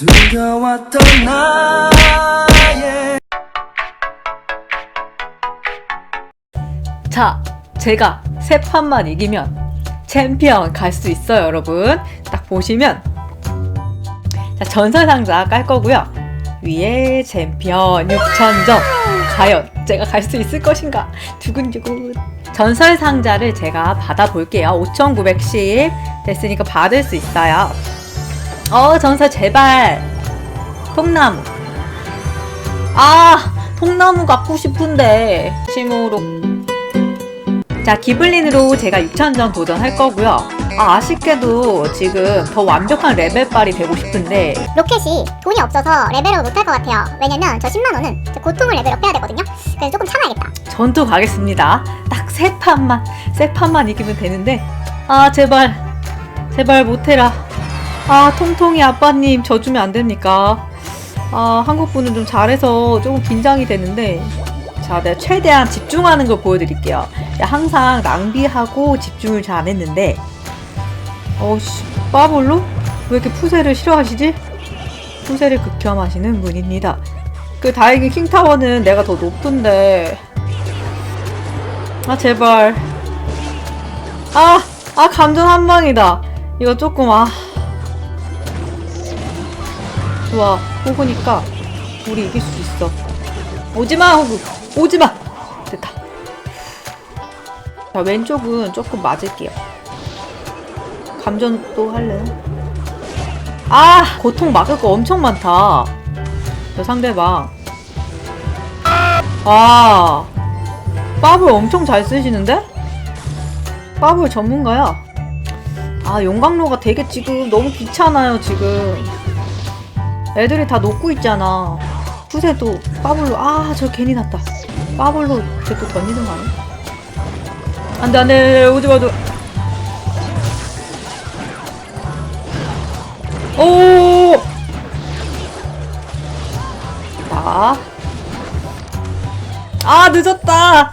숨겨왔던 나의 자, 제가 세 판만 이기면 챔피언 갈 수 있어요, 여러분. 딱 보시면 자, 전설 상자 깔 거고요. 위에 챔피언 6,000점. 과연 제가 갈 수 있을 것인가? 두근두근. 전설 상자를 제가 받아볼게요. 5,910 됐으니까 받을 수 있어요. 어, 전설 제발. 통나무. 아, 통나무 갖고 싶은데. 심으로 자, 기블린으로 제가 6,000점 도전할 거고요. 아, 아쉽게도 지금 더 완벽한 레벨빨이 되고 싶은데 로켓이 돈이 없어서 레벨업 못할 것 같아요. 왜냐면 저 10만 원은 저 고통을 레벨업 해야 되거든요. 그래서 조금 참아야겠다. 전투 가겠습니다. 딱 세 판만, 세 판만 이기면 되는데 아, 제발, 제발 못해라. 아, 통통이 아빠님 저 주면 안 됩니까? 아, 한국 분은 좀 잘해서 조금 긴장이 되는데 자, 내가 최대한 집중하는 걸 보여드릴게요. 항상 낭비하고 집중을 잘 안 했는데 어씨, 빠볼로? 왜 이렇게 푸세를 싫어하시지? 푸세를 극혐하시는 분입니다. 그 다행히 킹타워는 내가 더 높은데 아 제발 아! 아 감전 한 방이다 이거 조금 아 좋아. 호구니까 우리 이길 수 있어. 오지마 호구. 오지마. 됐다. 자 왼쪽은 조금 맞을게요. 감전 또 할래요? 아 고통 막을 거 엄청 많다. 저 상대방. 아 빠블 엄청 잘 쓰시는데? 빠블 전문가야? 아 용광로가 되게 지금 너무 귀찮아요 지금 애들이 다 녹고 있잖아 푸세도 빠블로 아 저 괜히 났다 빠블로 쟤 또 던지는 거 아니야? 안돼 안돼 오지마 오지마 오 자. 아, 늦었다!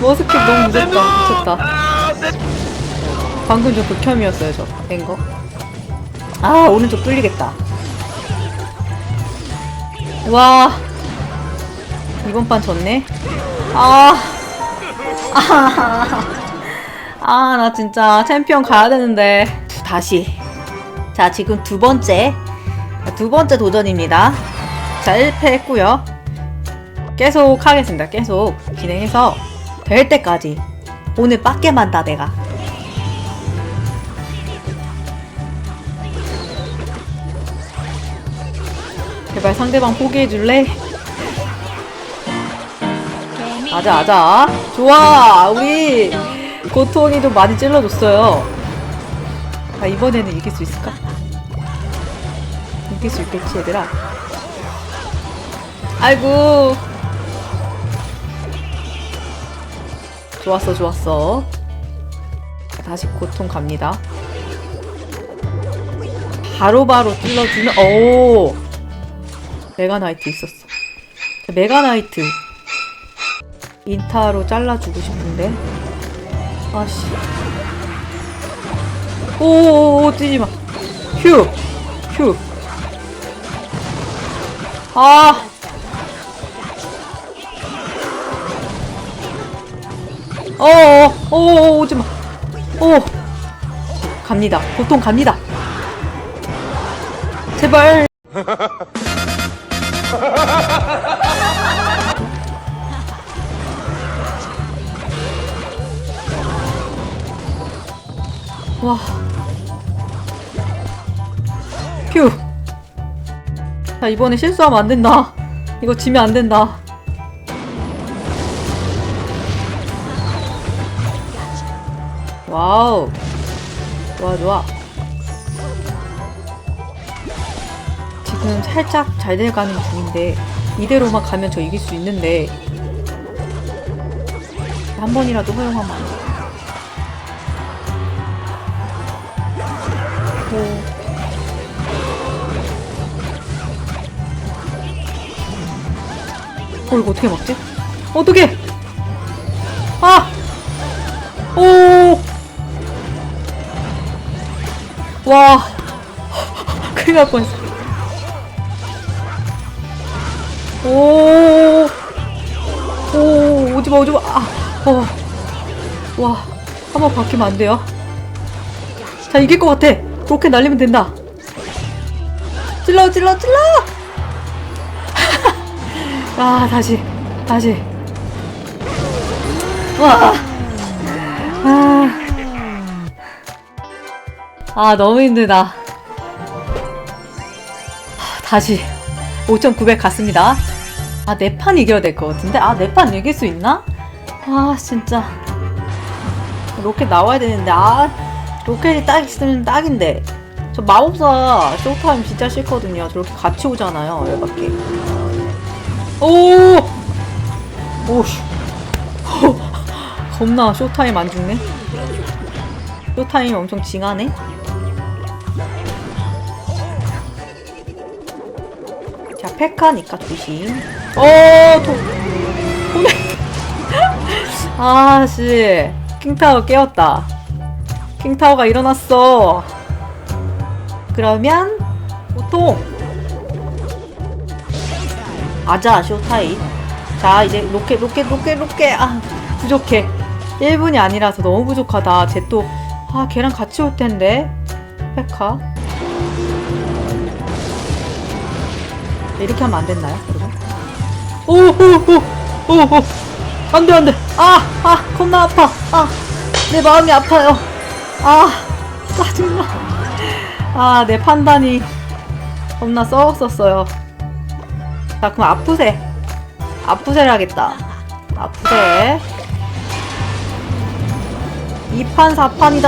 머스캡 너무 늦었다. 미쳤다. 방금 저 극혐이었어요, 저. 된 거. 아, 오른쪽 뚫리겠다. 와. 이번 판 졌네. 아. 아. 아, 나 진짜 챔피언 가야 되는데. 다시. 자, 지금 두 번째. 두 번째 도전입니다. 자, 1패 했고요. 계속 하겠습니다. 계속 진행해서 될 때까지 오늘 빡게 만다 내가. 제발 상대방 포기해 줄래? 아자 아자. 좋아. 우리 고통이 좀 많이 찔러줬어요. 아 이번에는 이길 수 있을까? 이길 수 있겠지 얘들아? 아이고. 좋았어 좋았어. 다시 고통 갑니다. 바로바로 찔러주면 오 메가나이트 있었어. 자, 메가나이트. 인타로 잘라주고 싶은데. 아씨. 오오오 뛰지마. 휴 휴. 아. 어어 어 오지마. 오. 갑니다. 보통 갑니다. 제발 와. 휴. 자 이번에 실수하면 안 된다. 이거 지면 안 된다. 와우. 좋아 좋아. 지금 살짝 잘 돼가는 중인데 이대로만 가면 저 이길 수 있는데 한 번이라도 허용하면 안 돼. 오. 어 이거 어떻게 막지? 어떻게? 아! 오! 와! 큰일 날 뻔했어. 오, 오, 오지마, 오지마. 아, 어. 와, 한번 바뀌면 안 돼요. 자, 이길 것 같아. 로켓 날리면 된다. 찔러, 찔러, 찔러! 아, 다시, 다시. 와. 아. 아, 너무 힘들다. 하, 다시. 5,900 갔습니다. 아, 네 판 이겨야 될 것 같은데? 아, 네 판 이길 수 있나? 아, 진짜. 로켓 나와야 되는데, 아, 로켓이 딱 있으면 딱인데. 저 마법사 쇼타임 진짜 싫거든요. 저렇게 같이 오잖아요, 열받게. 오! 오씨. 겁나 쇼타임 안 죽네. 쇼타임 엄청 징하네. 자, 페카니까 조심. 어, 도, 도네. 아, 씨. 킹타워 깨웠다. 킹타워가 일어났어. 그러면, 보통. 아자, 쇼타임. 자, 이제 로켓, 로켓, 로켓, 로켓. 아, 부족해. 1분이 아니라서 너무 부족하다. 쟤 또, 아, 걔랑 같이 올 텐데. 페카. 이렇게 하면 안 됐나요, 여러분? 오, 오, 오, 오, 오. 안 돼, 안 돼. 아, 아, 겁나 아파. 아, 내 마음이 아파요. 아, 짜증나. 아, 내 판단이 겁나 썩었었어요. 자, 그럼 아프세. 아프세를 하겠다. 아프세. 2판, 4판이다.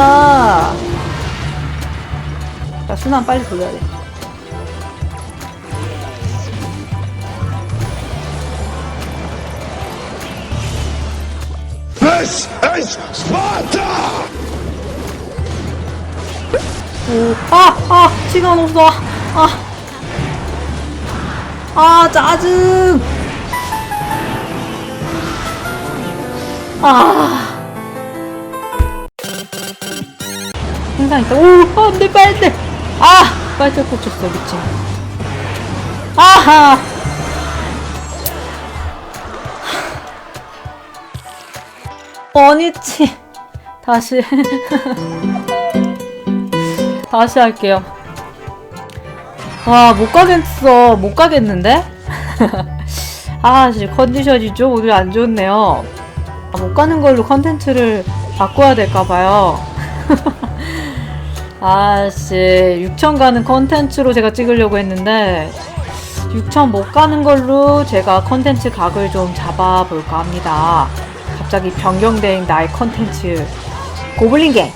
자, 순환 빨리 돌려야 돼. This is Sparta! 오, 아, 아, 시간 없어. 아, 아, 짜증. 아. 항상 있다. 오, 안 돼, 빨대. 아, 빨대 꽂혔어, 미친. 아하. 어니치. 다시. 다시 할게요. 와, 못 가겠어. 못 가겠는데? 아, 씨, 컨디션이 좀 오늘 안 좋네요. 아, 못 가는 걸로 컨텐츠를 바꿔야 될까봐요. 아씨, 6천 가는 컨텐츠로 제가 찍으려고 했는데, 6천 못 가는 걸로 제가 컨텐츠 각을 좀 잡아볼까 합니다. 갑자기 변경된 나의 컨텐츠. 고블린갱!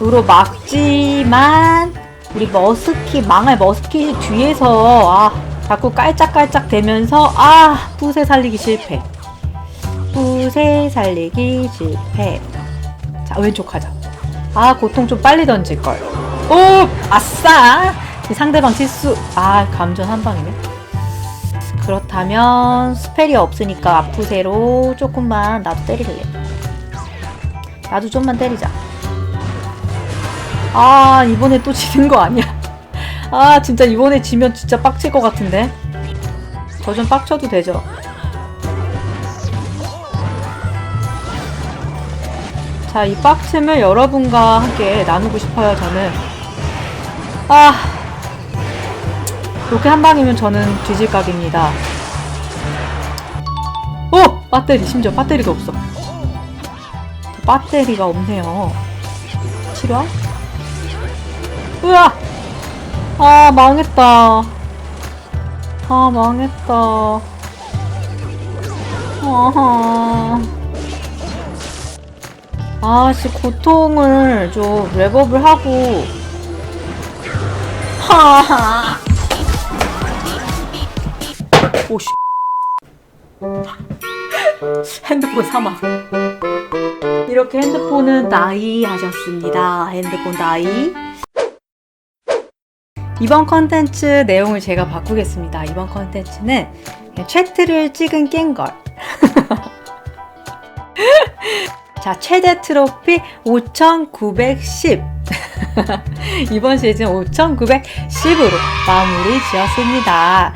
으로 막지만 우리 머스키 망할 머스키 뒤에서 아 자꾸 깔짝깔짝 대면서 아 뿌세 살리기 실패. 뿌세 살리기 실패. 자 왼쪽 하자. 아 고통 좀 빨리 던질 걸 오 아싸! 이 상대방 실수. 아 감전 한 방이네. 그렇다면 스펠이 없으니까 아프세로 조금만 나도 때릴래 나도 좀만 때리자 아 이번에 또 지는 거 아니야? 아 진짜 이번에 지면 진짜 빡칠 것 같은데? 저 좀 빡쳐도 되죠? 자 이 빡침을 여러분과 함께 나누고 싶어요 저는. 아 이렇게 한 방이면 저는 뒤질 각입니다. 오! 배터리 심지어 배터리도 없어. 배터리가 없네요. 치료? 으아! 아, 망했다. 아, 망했다. 아하. 아 씨, 고통을 좀 랩업을 하고. 하하. 오 씨. 핸드폰 사망. 이렇게 핸드폰은 나이 하셨습니다. 핸드폰 나이. 이번 컨텐츠 내용을 제가 바꾸겠습니다. 이번 컨텐츠는 채트를 찍은 깬걸. 자, 최대 트로피 5,910. 이번 시즌 5,910으로 마무리 지었습니다.